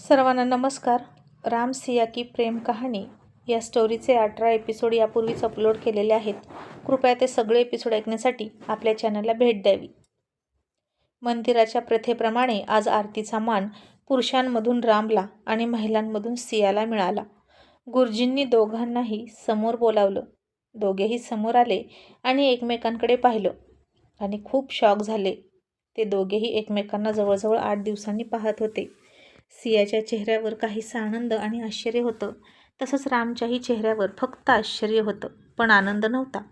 सर्वांना नमस्कार. राम सिया की प्रेम कहाणी या स्टोरीचे अठरा एपिसोड यापूर्वीच अपलोड केलेले आहेत. कृपया ते सगळे एपिसोड ऐकण्यासाठी आपल्या चॅनलला भेट द्यावी. मंदिराच्या प्रथेप्रमाणे आज आरतीचा मान पुरुषांमधून रामला आणि महिलांमधून सियाला मिळाला. गुरुजींनी दोघांनाही समोर बोलावलं. दोघेही समोर आले आणि एकमेकांकडे पाहिलं आणि खूप शॉक झाले. ते दोघेही एकमेकांना जवळजवळ आठ दिवसांनी पाहत होते. सियाच्या चेहऱ्यावर काहीसा आनंद आणि आश्चर्य होतं. तसंच रामच्याही चेहऱ्यावर फक्त आश्चर्य होतं पण आनंद नव्हता.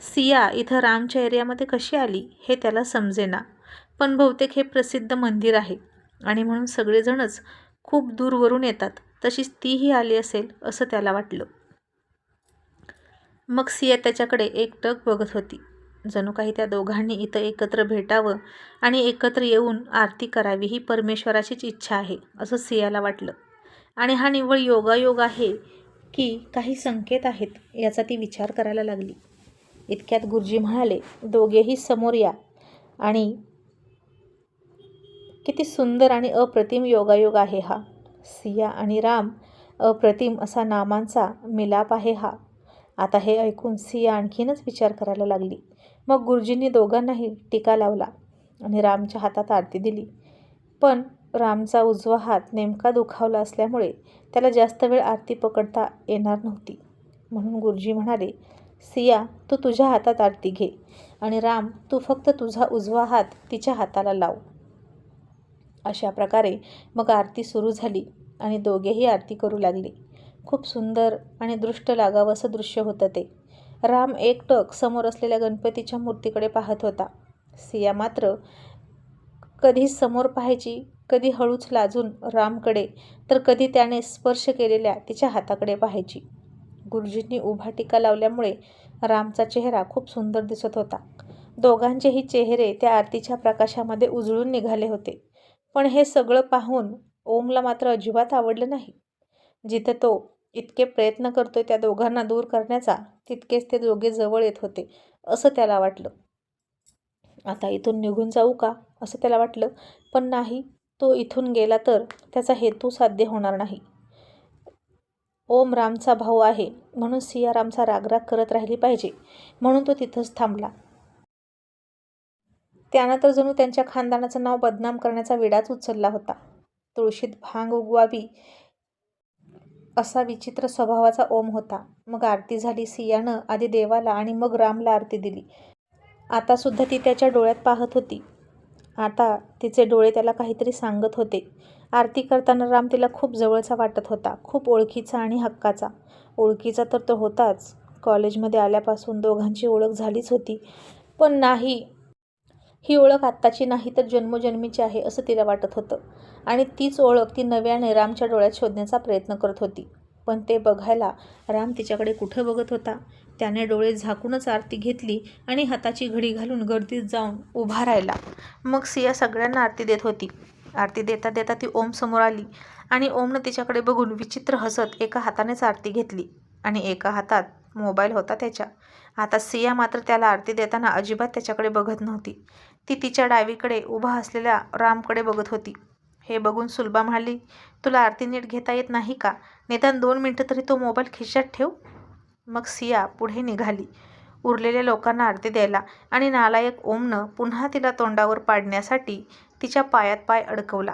सिया इथं रामच्या एरियामध्ये कशी आली हे त्याला समजेना. पण बहुतेक हे प्रसिद्ध मंदिर आहे आणि म्हणून सगळेजणच खूप दूरवरून येतात तशीच तीही आली असेल असं त्याला वाटलं. मग सिया त्याच्याकडे एकटक बघत होती. जणू काही त्या दोघांनी इथं एकत्र भेटावं आणि एकत्र येऊन आरती करावी ही परमेश्वराचीच इच्छा आहे असं सियाला वाटलं. आणि हा निव्वळ योगायोग आहे की काही संकेत आहेत याचा ती विचार करायला लागली. इतक्यात गुरुजी म्हणाले दोघेही समोर या. आणि किती सुंदर आणि अप्रतिम योगायोग आहे हा. सिया आणि राम अप्रतिम असा नामांचा मिलाप आहे हा. आता हे ऐकून सिया आणखीनच विचार करायला लागली. मग गुरुजींनी दोघांनाही टीका लावला आणि रामच्या हातात आरती दिली. पण रामचा उजवा हात नेमका दुखावला असल्यामुळे त्याला जास्त वेळ आरती पकडता येणार नव्हती. म्हणून गुरुजी म्हणाले सिया तू तुझ्या हातात आरती घे आणि राम तू फक्त तुझा उजवा हात तिच्या हाताला लाव. अशा प्रकारे मग आरती सुरू झाली आणि दोघेही आरती करू लागले. खूप सुंदर आणि दृष्ट लागावं असं दृश्य होतं ते. राम एकटक समोर असलेल्या गणपतीच्या मूर्तीकडे पाहत होता. सिया मात्र कधी समोर पाहायची कधी हळूच लाजून रामकडे तर कधी त्याने स्पर्श केलेल्या तिच्या हाताकडे पाहायची. गुरुजींनी उभा टीका लावल्यामुळे रामचा चेहरा खूप सुंदर दिसत होता. दोघांचेही चेहरे त्या आरतीच्या प्रकाशामध्ये उजळून निघाले होते. पण हे सगळं पाहून ओमला मात्र अजिबात आवडलं नाही. जिथं तो इतके प्रयत्न करतोय त्या दोघांना दूर करण्याचा तितकेच ते दोघे जवळ येत होते असं त्याला वाटलं. आता इथून निघून जाऊ का? असं त्याला वाटलं. पण नाही तो इथून गेला तर त्याचा हेतू साध्य होणार नाही. ओम रामचा भाऊ आहे म्हणून सिया रामचा रागराग करत राहिली पाहिजे म्हणून तो तिथंच थांबला. त्यानं तर जणू त्यांच्या खानदानाचं नाव बदनाम करण्याचा विडाच उचलला होता. तुळशीत भांग उगवावी असा विचित्र स्वभावाचा ओम होता. मग आरती झाली सियानं आधी देवाला आणि मग रामला आरती दिली. आतासुद्धा ती त्याच्या डोळ्यात पाहत होती. आता तिचे डोळे त्याला काहीतरी सांगत होते. आरती करताना राम तिला खूप जवळचा वाटत होता खूप ओळखीचा आणि हक्काचा. ओळखीचा तर तो होताच. कॉलेजमध्ये आल्यापासून दोघांची ओळख झालीच होती. पण नाही ही ओळख आत्ताची नाही तर जन्मोजन्मीची आहे असं तिला वाटत होतं. आणि तीच ओळख ती नव्याने रामच्या डोळ्यात शोधण्याचा प्रयत्न करत होती. पण ते बघायला राम तिच्याकडे कुठं बघत होता? त्याने डोळे झाकूनच आरती घेतली आणि हाताची घडी घालून गर्दीत जाऊन उभा राहिला. मग सिया सगळ्यांना आरती देत होती. आरती देता देता ती ओम समोर आली आणि ओमनं तिच्याकडे बघून विचित्र हसत एका हातानेच आरती घेतली आणि एका हातात मोबाईल होता त्याच्या. आता सिया मात्र त्याला आरती देताना अजिबात त्याच्याकडे बघत नव्हती. ती तिच्या डावीकडे उभा असलेल्या रामकडे बघत होती. हे बघून सुलभा म्हणाली तुला आरती नीट घेता येत नाही का? निदान दोन मिनटं तरी तो मोबाईल खिशात ठेव. मग सिया पुढे निघाली. उरलेल्या लोकांना आरती द्यायला आणि नालायक ओमनं पुन्हा तिला तोंडावर पाडण्यासाठी तिच्या पायात पाय अडकवला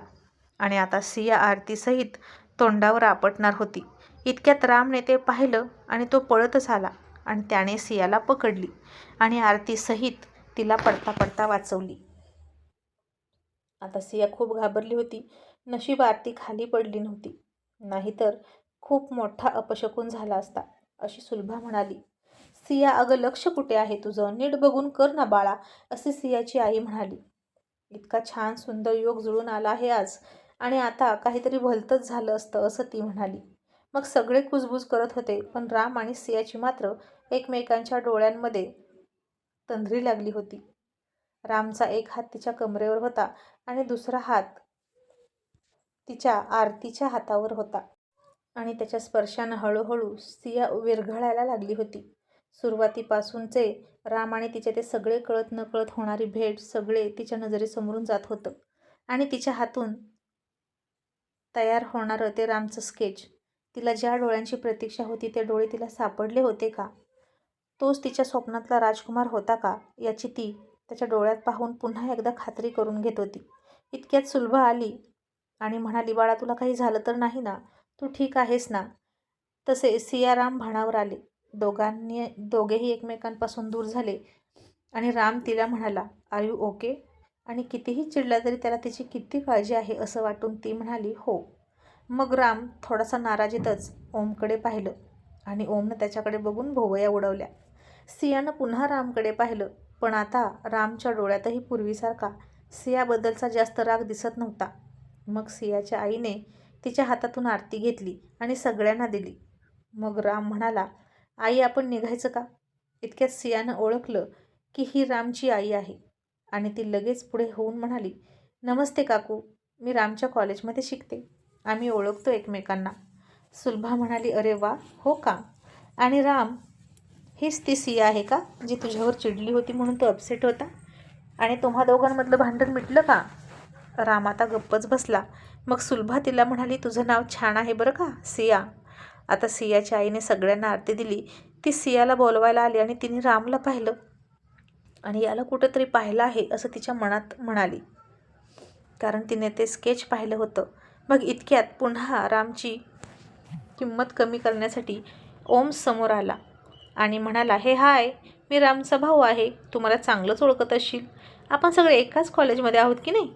आणि आता सिया आरतीसहित तोंडावर आपटणार होती. इतक्यात रामने ते पाहिलं आणि तो पळतच आला आणि त्याने सियाला पकडली आणि आरतीसहित तिला पडता पडता वाचवली. आता सिया खूप घाबरली होती. नशीब आरती खाली पडली नव्हती. नाहीतर खूप मोठा अपशकून झाला असता अशी सुलभा म्हणाली. सिया अगं लक्ष कुठे आहे तुझं? नीट बघून कर ना बाळा असे सियाची आई म्हणाली. इतका छान सुंदर योग जुळून आला आहे आज आणि आता काहीतरी भलतंच झालं असतं असं ती म्हणाली. मग सगळे कुजबूज करत होते पण राम आणि सियाची मात्र एकमेकांच्या डोळ्यांमध्ये तंद्री लागली होती. रामचा एक हात तिच्या कमरेवर होता आणि दुसरा हात तिच्या आरतीच्या हातावर होता आणि त्याच्या स्पर्शानं हळूहळू सिया विरघळायला लागली होती. सुरुवातीपासूनचे राम आणि तिचे ते सगळे कळत नकळत होणारी भेट सगळे तिच्या नजरेसमोरून जात होतं आणि तिच्या हातून तयार होणारं ते रामचं स्केच तिला ज्या डोळ्यांची प्रतीक्षा होती ते डोळे तिला सापडले होते का? तोच तिच्या स्वप्नातला राजकुमार होता का याची ती त्याच्या डोळ्यात पाहून पुन्हा एकदा खात्री करून घेत होती. इतक्यात सुलभा आली आणि म्हणाली बाळा तुला काही झालं तर नाही ना? तू ठीक आहेस ना? तसे सियाराम भाणावर आले. दोघांनी दोघेही एकमेकांपासून दूर झाले आणि राम तिला म्हणाला आर यू ओके? आणि कितीही चिडला तरी त्याला तिची किती काळजी आहे असं वाटून ती म्हणाली हो. मग राम थोडासा नाराजीतच ओमकडे पाहिलं आणि ओमनं त्याच्याकडे बघून भोवया उडवल्या. सियानं पुन्हा रामकडे पाहिलं पण आता रामच्या डोळ्यातही पूर्वीसारखा सियाबद्दलचा जास्त राग दिसत नव्हता. मग सियाच्या आईने तिच्या हातातून आरती घेतली आणि सगळ्यांना दिली. मग राम म्हणाला आई आपण निघायचं का? इतक्यात सियानं ओळखलं की ही रामची आई आहे. आणि ती लगेच पुढे होऊन म्हणाली नमस्ते काकू मी रामच्या कॉलेजमध्ये शिकते. आम्ही ओळखतो एकमेकांना. सुलभा म्हणाली अरे वा हो का? आणि राम हीच ती सिया आहे का जी तुझ्यावर चिडली होती म्हणून तो अपसेट होता? आणि तुम्हा दोघांमधलं भांडण मिटलं का? राम आता गप्पच बसला. मग सुलभा तिला म्हणाली तुझं नाव छान आहे बरं का सिया? आता सियाच्या आईने सगळ्यांना आरती दिली. ती सियाला बोलवायला आली आणि तिने रामला पाहिलं. आणि याला कुठंतरी पाहिलं आहे असं तिच्या मनात म्हणाली. कारण तिने ते स्केच पाहिलं होतं. मग इतक्यात पुन्हा रामची किंमत कमी करण्यासाठी ओम समोर आला. आणि म्हणाला हे हाय मी रामचा भाऊ आहे तुम्हाला चांगलंच ओळखत असशील. आपण सगळे एकाच कॉलेजमध्ये आहोत की नाही?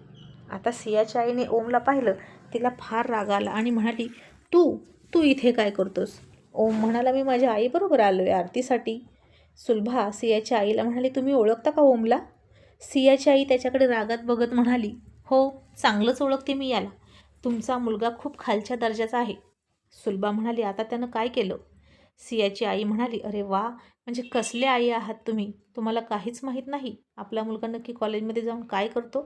आता सियाच्या आईने ओमला पाहिलं तिला फार राग आला आणि म्हणाली तू तू इथे काय करतोस? ओम म्हणाला मी माझ्या आईबरोबर आलो आहे आरतीसाठी. सुलभा सियाच्या आईला म्हणाली तुम्ही ओळखता का ओमला? सियाची आई त्याच्याकडे रागात बघत म्हणाली हो चांगलंच ओळखते मी याला. तुमचा मुलगा खूप खालच्या दर्जाचा आहे. सुलभा म्हणाली आता त्यानं काय केलं? सियाची आई म्हणाली अरे वा! म्हणजे कसले आई आहात तुम्ही? तुम्हाला काहीच माहीत नाही. आपला मुलगा नक्की कॉलेजमध्ये जाऊन काय करतो?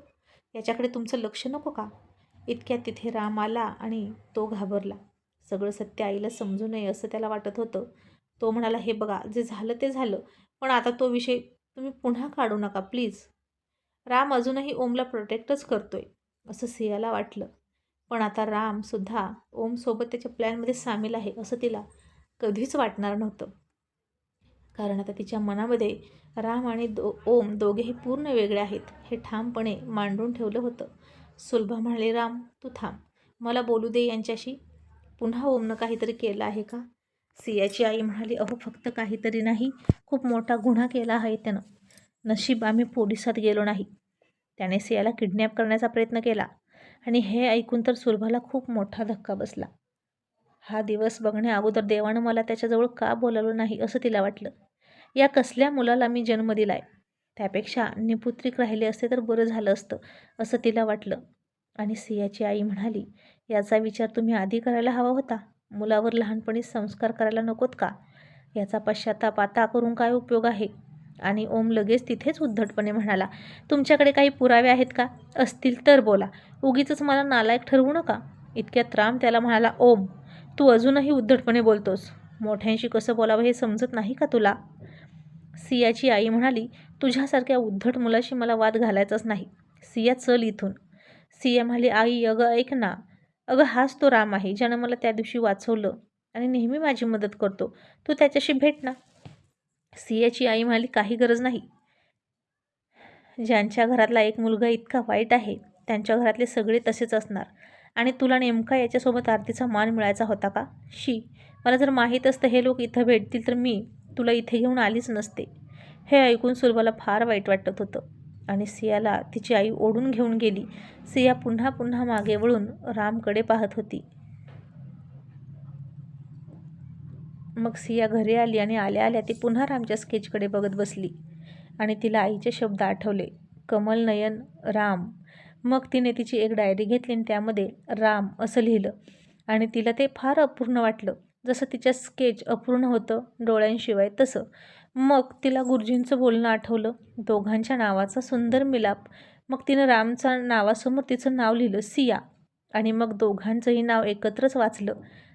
याच्याकडे तुमचं लक्ष नको का? इतक्यात तिथे राम आला आणि तो घाबरला. सगळं सत्य आईला समजू नये असं त्याला वाटत होतं. तो म्हणाला हे बघा जे झालं ते झालं. पण आता तो विषय तुम्ही पुन्हा काढू नका प्लीज. राम अजूनही ओमला प्रोटेक्टच करतोय. असं सियाला वाटलं. पण आता रामसुद्धा ओमसोबत त्याच्या प्लॅनमध्ये सामील आहे असं तिला कधीच वाटणार नव्हतं. कारण आता तिच्या मनामध्ये राम आणि दो ओम दोघेही पूर्ण वेगळे आहेत हे ठामपणे मांडून ठेवलं होतं. सुलभा म्हणाले राम तू थांब. मला बोलू दे यांच्याशी. पुन्हा ओमनं काहीतरी केलं आहे का? सियाची आई म्हणाली अहो फक्त काहीतरी नाही. खूप मोठा गुन्हा केला आहे त्यानं. नशीब आम्ही पोलिसात गेलो नाही. त्याने सियाला किडनॅप करण्याचा प्रयत्न केला. आणि हे ऐकून तर सुलभाला खूप मोठा धक्का बसला. हा दिवस बघण्या अगोदर देवानं मला त्याच्याजवळ का बोलावलं नाही असं तिला वाटलं. या कसल्या मुलाला मी जन्म दिलाय? त्यापेक्षा निपुत्रिक राहिले असते तर बरं झालं असतं असं तिला वाटलं. आणि सियाची आई म्हणाली याचा विचार तुम्ही आधी करायला हवा होता. मुलावर लहानपणी संस्कार करायला नकोत का? याचा पश्चाताप आता करून काय उपयोग आहे? आणि ओम लगेच तिथेच उद्धटपणे म्हणाला तुमच्याकडे काही पुरावे आहेत का? असतील तर बोला. उगीच मला नालायक ठरवू नका. इतक्यात राम त्याला म्हणाला ओम तू अजूनही उद्धटपणे बोलतोस. मोठ्यांशी कसं बोलावं हे समजत नाही का तुला? सियाची आई म्हणाली तुझ्यासारख्या उद्धट मुलाशी मला वाद घालायचाच नाही. सिया चल इथून. सिया म्हणाली आई अगं ऐक ना. अगं हाच तो राम आहे ज्यानं मला त्या दिवशी वाचवलं आणि नेहमी माझी मदत करतो. तू त्याच्याशी भेट ना. सियाची आई म्हणाली काही गरज नाही. ज्यांच्या घरातला एक मुलगा इतका वाईट आहे त्यांच्या घरातले सगळे तसेच असणार. आणि तुला नेमका याच्यासोबत आरतीचा मान मिळायचा होता का? शी मला जर माहीत असतं हे लोक इथं भेटतील तर मी तुला इथे घेऊन आलीच नसते. हे ऐकून सुरभाला फार वाईट वाटत होतं. आणि सियाला तिची आई ओढून घेऊन गेली. सिया पुन्हा पुन्हा मागे वळून रामकडे पाहत होती. मग सिया घरी आली आणि आल्या आल्या ती पुन्हा रामच्या स्केचकडे बघत बसली. आणि तिला आईचे शब्द आठवले. कमल नयन राम मग तिने तिची एक डायरी घेतली आणि त्यामध्ये राम असं लिहिलं. आणि तिला ते फार अपूर्ण वाटलं. जसं तिच्या स्केच अपूर्ण होतं डोळ्यांशिवाय तसं. मग तिला गुरुजींचं बोलणं आठवलं. दोघांच्या नावाचा सुंदर मिलाप. मग तिनं रामचा नावासमोर तिचं नाव लिहिलं सिया. आणि मग दोघांचंही नाव एकत्रच वाचलं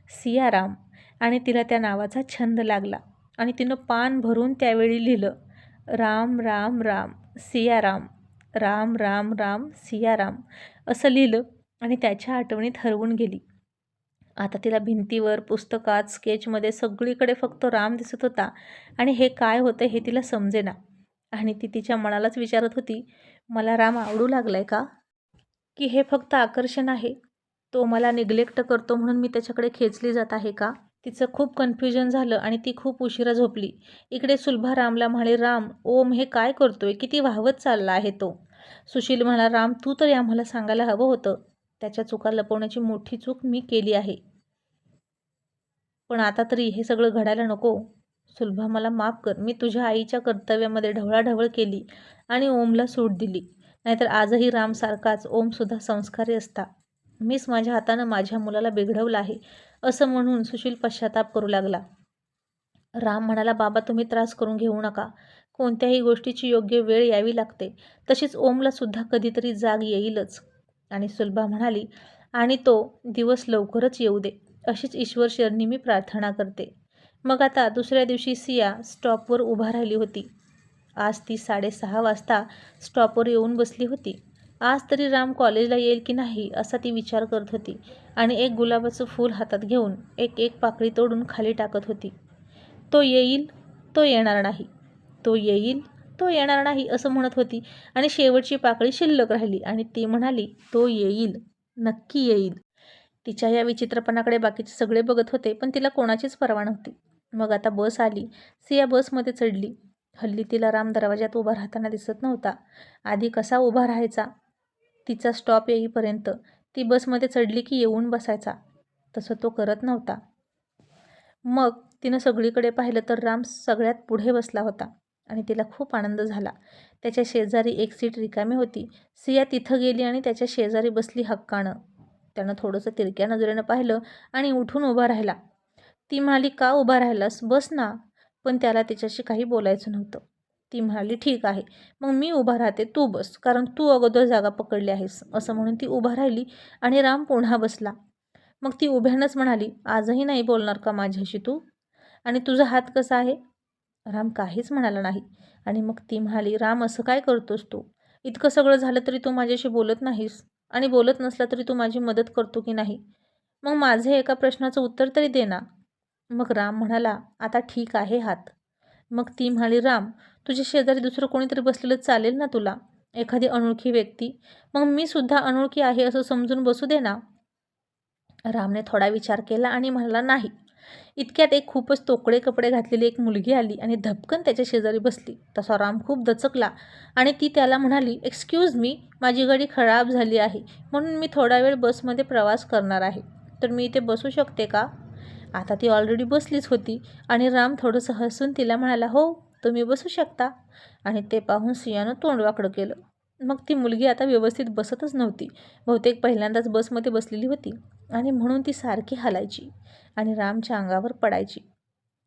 सिया राम आणि तिला त्या नावाचा छंद लागला. आणि तिनं पान भरून त्यावेळी लिहिलं राम राम राम सिया राम राम राम सियाराम सिया राम असं लिहिलं आणि त्याच्या आठवणीत हरवून गेली. आता तिला भिंतीवर पुस्तकात स्केचमध्ये सगळीकडे फक्त राम दिसत होता आणि हे काय होतं हे तिला समजेना. आणि ती तिच्या मनालाच विचारत होती मला राम आवडू लागलाय का? की हे फक्त आकर्षण आहे? तो मला निग्लेक्ट करतो म्हणून मी त्याच्याकडे खेचली जात आहे का? तिचं खूप कन्फ्युजन झालं आणि ती खूप उशिरा झोपली. इकडे सुलभा रामला म्हणे राम ओम हे काय करतोय? किती वाहवत चालला आहे तो. सुशील म्हणा राम तू तरी आम्हाला सांगायला हवं होतं. त्याच्या चुका लपवण्याची मोठी चूक मी केली आहे. पण आता तरी हे सगळं घडायला नको. सुलभा मला माफ कर. मी तुझ्या आईच्या कर्तव्यामध्ये ढवळाढवळ केली आणि ओमला सूट दिली. नाहीतर आजही रामसारखाच ओमसुद्धा संस्कारी असता. मीच माझ्या हातानं माझ्या मुलाला बिघडवलं आहे. असं म्हणून सुशील पश्चाताप करू लागला. राम म्हणाला बाबा तुम्ही त्रास करून घेऊ नका. कोणत्याही गोष्टीची योग्य वेळ यावी लागते. तशीच ओमला सुद्धा कधीतरी जाग येईलच. आणि सुलभा म्हणाली आणि तो दिवस लवकरच येऊ दे. अशीच ईश्वर शरणी मी प्रार्थना करते. मग आता दुसऱ्या दिवशी सिया स्टॉपवर उभा राहिली होती. आज ती साडेसहा वाजता स्टॉपवर येऊन बसली होती. आज तरी राम कॉलेजला येईल की नाही असा ती विचार करत होती. आणि एक गुलाबाचं फूल हातात घेऊन एक एक पाकळी तोडून खाली टाकत होती. तो येईल तो येणार नाही. तो येईल तो येणार नाही असं म्हणत होती. आणि शेवटची पाकळी शिल्लक राहिली आणि ती म्हणाली तो येईल नक्की येईल. तिच्या या विचित्रपणाकडे बाकीचे सगळे बघत होते पण तिला कोणाचीच परवा नव्हती. मग आता बस आली. सिया बसमध्ये चढली. हल्ली तिला राम दरवाज्यात उभा राहताना दिसत नव्हता. आधी कसा उभा राहायचा? तिचा स्टॉप येईपर्यंत ती बसमध्ये चढली की येऊन बसायचा. तसं तो करत नव्हता. मग तिनं सगळीकडे पाहिलं तर राम सगळ्यात पुढे बसला होता आणि तिला खूप आनंद झाला. त्याच्या शेजारी एक सीट रिकामी होती. सिया तिथं गेली आणि त्याच्या शेजारी बसली हक्कानं. त्यानं थोडंसं तिरक्या नजरेनं पाहिलं आणि उठून उभा राहिला. ती म्हणाली का उभा राहिलास? बस ना. पण त्याला तिच्याशी काही बोलायचं नव्हतं. ती म्हणाली ठीक आहे. मग मी उभा राहते. तू बस. कारण तू अगोदर जागा पकडली आहेस. असं म्हणून ती उभा राहिली आणि राम पुन्हा बसला. मग ती उभ्यानंच म्हणाली आजही नाही बोलणार का माझ्याशी तू? आणि तुझा हात कसा आहे? राम काहीच म्हणाला नाही. आणि मग ती म्हणाली राम असं काय करतोस तू? इतकं सगळं झालं तरी तू माझ्याशी बोलत नाहीस. आणि बोलत नसला तरी तू माझी मदत करतो की नाही? मग माझे एका प्रश्नाचं उत्तर तरी दे ना. मग राम म्हणाला आता ठीक आहे हात. मग ती म्हणाली राम तुझ्या शेजारी दुसरं कोणीतरी बसलेलं चालेल ना तुला? एखादी अनोळखी व्यक्ती. मग मी सुद्धा अनोळखी आहे असं समजून बसू दे ना? रामने थोडा विचार केला आणि म्हणाला नाही. इतक्यात एक खूपच तोकडे कपडे घातलेली एक मुलगी आली आणि धपकन त्याच्या शेजारी बसली. तसा राम खूप दचकला आणि ती त्याला म्हणाली एक्सक्यूज मी माझी गाडी खराब झाली आहे म्हणून मी थोडा वेळ बसमध्ये प्रवास करणार आहे. तर मी इथे बसू शकते का? आता ती ऑलरेडी बसलीच होती. आणि राम थोडंसं हसून तिला म्हणाला हो तुम्ही बसू शकता. आणि ते पाहून सियानं तोंडवाकडं केलं. मग ती मुलगी आता व्यवस्थित बसतच नव्हती. बहुतेक पहिल्यांदाच बसमध्ये बसलेली होती. आणि म्हणून ती सारखी हालायची आणि रामच्या अंगावर पडायची.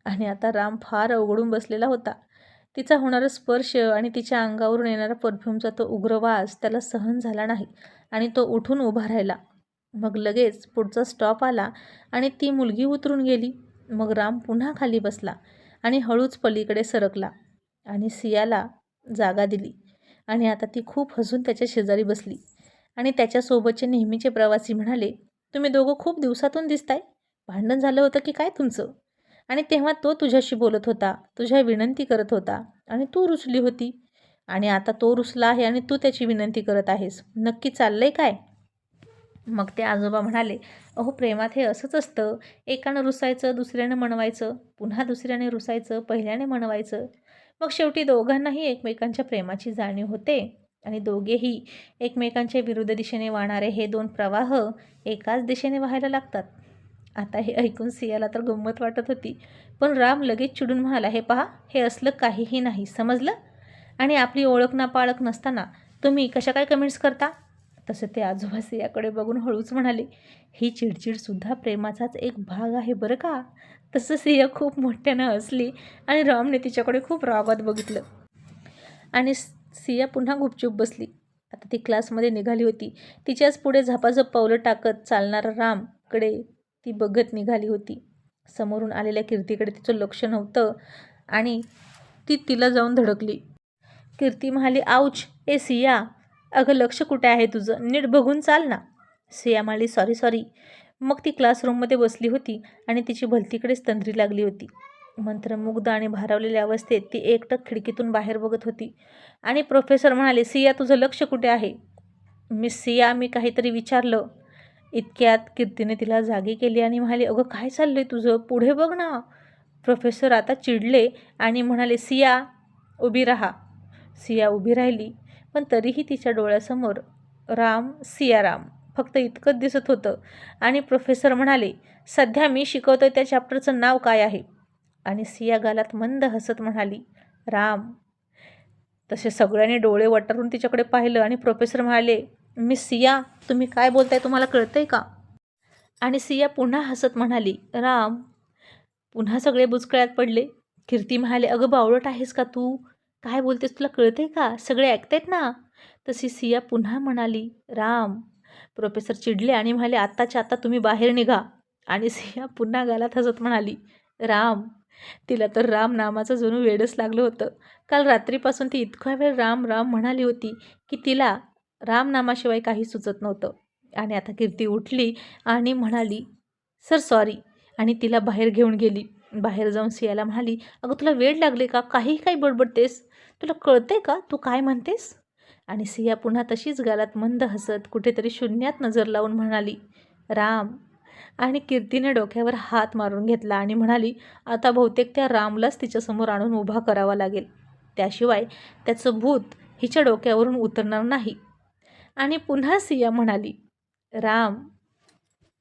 आणि आता राम फार अवघडून बसलेला होता. तिचा होणारा स्पर्श आणि तिच्या अंगावरून येणारा परफ्यूमचा तो उग्र वास त्याला सहन झाला नाही आणि तो उठून उभा राहिला. मग लगेच पुढचा स्टॉप आला आणि ती मुलगी उतरून गेली. मग राम पुन्हा खाली बसला आणि हळूच पलीकडे सरकला आणि सियाला जागा दिली. आणि आता ती खूप हसून त्याच्या शेजारी बसली आणि त्याच्यासोबतचे नेहमीचे प्रवासी म्हणाले तुम्ही दोघं खूप दिवसातून दिसताय. भांडण झालं होतं की काय तुमचं आणि तेव्हा तो तुझ्याशी बोलत होता तुझ्या विनंती करत होता आणि तू रुसली होती. आणि आता तो रुसला आहे आणि तू त्याची विनंती करत आहेस. नक्की चाललंय काय? मग ते आजोबा म्हणाले अहो प्रेमात हे असंच असतं. एकानं रुसायचं दुसऱ्यानं म्हणवायचं पुन्हा दुसऱ्याने रुसायचं पहिल्याने म्हणवायचं मग शेवटी दोघांनाही एकमेकांच्या प्रेमाची जाणीव होते. आणि दोघेही एकमेकांच्या विरुद्ध दिशेने वाहणारे हे दोन प्रवाह एकाच दिशेने व्हायला लागतात. आता हे ऐकून सियाला तर गंमत वाटत होती. पण राम लगेच चिडून म्हणाला हे पहा हे असलं काहीही नाही. समजलं? आणि आपली ओळख ना पाळख नसताना तुम्ही कशा काय कमेंट्स करता? तसं ते आजोबा सियाकडे बघून हळूच म्हणाले ही चिडचिडसुद्धा प्रेमाचाच एक भाग आहे बरं का? तसं सिया खूप मोठ्यानं हसली आणि रामने तिच्याकडे खूप रागात बघितलं. आणि सिया पुन्हा गुपचूप बसली. आता ती क्लासमध्ये निघाली होती. तिच्याच पुढे झपाझप पावलं टाकत चालणारा रामकडे ती बघत निघाली होती. समोरून आलेल्या कीर्तीकडे तिचं लक्ष नव्हतं आणि ती तिला जाऊन धडकली. कीर्ती म्हणाली आऊच ए सिया अगं लक्ष कुठे आहे तुझं? नीट बघून चाल ना. सिया म्हणाली सॉरी सॉरी. मग ती क्लासरूममध्ये बसली होती आणि तिची भलतीकडेच तंद्री लागली होती. मंत्रमुग्ध आणि भारावलेल्या अवस्थेत ती एकटक खिडकीतून बाहेर बघत होती. आणि प्रोफेसर म्हणाले सिया तुझं लक्ष कुठे आहे? मिस सिया मी काहीतरी विचारलं. इतक्यात कीर्तीने तिला जागी केली आणि म्हणाले अगं काय चाललं आहे तुझं? पुढे बघ ना. प्रोफेसर आता चिडले आणि म्हणाले सिया उभी राहा. सिया उभी राहिली. पण तरीही तिच्या डोळ्यासमोर राम सियाराम फक्त इतकंच दिसत होतं. आणि प्रोफेसर म्हणाले सध्या मी शिकवतोय त्या चॅप्टरचं नाव काय आहे? आणि सिया गालात मंद हसत म्हणाली राम. तसे सगळ्यांनी डोळे वटारून तिच्याकडे पाहिलं आणि प्रोफेसर म्हणाले मी सिया तुम्ही काय बोलताय तुम्हाला कळतंय का? आणि सिया पुन्हा हसत म्हणाली राम. पुन्हा सगळे बुचकळ्यात पडले. कीर्ती म्हणाले अगं बावळट आहेस का तू? काय बोलतेस तुला कळते का? सगळे ऐकतायत ना? तशी सिया पुन्हा म्हणाली राम. प्रोफेसर चिडले आणि म्हणाले आत्ताच्या आत्ता तुम्ही बाहेर निघा. आणि सिया पुन्हा गालात हसत म्हणाली राम. तिला तर राम नामाचं जणू वेडच लागलं होतं. काल रात्रीपासून ती इतका वेळ राम राम म्हणाली होती की तिला राम नामाशिवाय काही सुचत नव्हतं. आणि आता कीर्ती उठली आणि म्हणाली सर सॉरी. आणि तिला बाहेर घेऊन गेली. बाहेर जाऊन सियाला म्हणाली अगं तुला वेळ लागले का? काही काही बडबडतेस. तुला कळते का? तू काय म्हणतेस? आणि सिया पुन्हा तशीच गालात मंद हसत कुठेतरी शून्यात नजर लावून म्हणाली राम. आणि कीर्तीने डोक्यावर हात मारून घेतला आणि म्हणाली आता बहुतेक त्या रामलाच तिच्यासमोर आणून उभा करावा लागेल. त्याशिवाय त्याचं भूत हिच्या डोक्यावरून उतरणार नाही. आणि पुन्हा सिया म्हणाली राम.